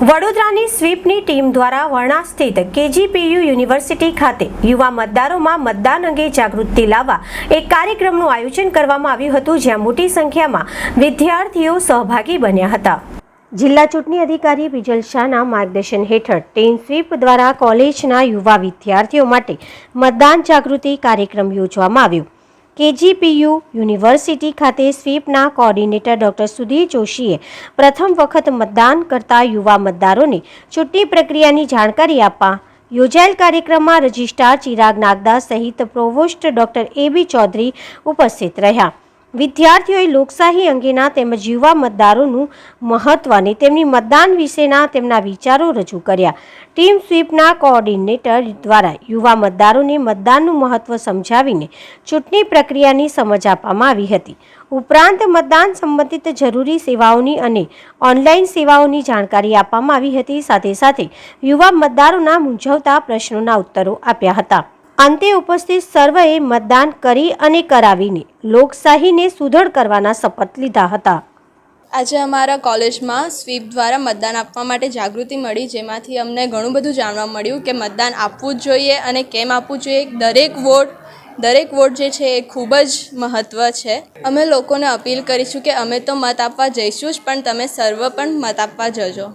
વડોદરાની સ્વીપની ટીમ દ્વારા વર્ણા સ્થિત કેજીપીયુ યુનિવર્સિટી ખાતે યુવા મતદારોમાં મતદાન અંગે જાગૃતિ લાવવા એક કાર્યક્રમનું આયોજન કરવામાં આવ્યું હતું, જ્યાં મોટી સંખ્યામાં વિદ્યાર્થીઓ સહભાગી બન્યા હતા. જિલ્લા ચૂંટણી અધિકારી બિજલ શાહના માર્ગદર્શન હેઠળ ટીમ સ્વીપ દ્વારા કોલેજના યુવા વિદ્યાર્થીઓ માટે મતદાન જાગૃતિ કાર્યક્રમ યોજવામાં આવ્યો. કેજીપીયુ યુનિવર્સિટી ખાતે સ્વીપના કોઓર્ડિનેટર ડોક્ટર સુધીર જોશીએ પ્રથમ વખત મતદાન કરતા યુવા મતદારોને ચૂંટણી પ્રક્રિયાની જાણકારી આપવા યોજાયેલ કાર્યક્રમમાં રજિસ્ટ્રાર ચિરાગ નાગદાસ સહિત provost doctor A B Chaudhary ઉપસ્થિત રહ્યા. વિદ્યાર્થીઓએ લોકશાહી અંગેના તેમજ યુવા મતદારોનું મહત્વ તેમની મતદાન વિશેના તેમના વિચારો રજૂ કર્યા. ટીમ સ્વીપના કોઓર્ડિનેટર દ્વારા યુવા મતદારોને મતદાનનું મહત્વ સમજાવીને ચૂંટણી પ્રક્રિયાની સમજ આપવામાં આવી હતી. ઉપરાંત મતદાન સંબંધિત જરૂરી સેવાઓની અને ઓનલાઈન સેવાઓની જાણકારી આપવામાં આવી હતી. સાથે સાથે યુવા મતદારોના મૂંઝવતા પ્રશ્નોના ઉત્તરો આપ્યા હતા. અંતે ઉપસ્થિત સર્વએ મતદાન કરી અને કરાવીને લોકશાહીને સુદૃઢ કરવાના શપથ લીધા હતા. આજે અમારા કોલેજમાં સ્વીપ દ્વારા મતદાન આપવા માટે જાગૃતિ મળી, જેમાંથી અમને ઘણું બધું જાણવા મળ્યું કે મતદાન આપવું જ જોઈએ અને કેમ આપવું જોઈએ. દરેક વોટ દરેક વોટ જે છે એ ખૂબ જ મહત્ત્વ છે. અમે લોકોને અપીલ કરીશું કે અમે તો મત આપવા જઈશું જ, પણ તમે સર્વ પણ મત આપવા જજો.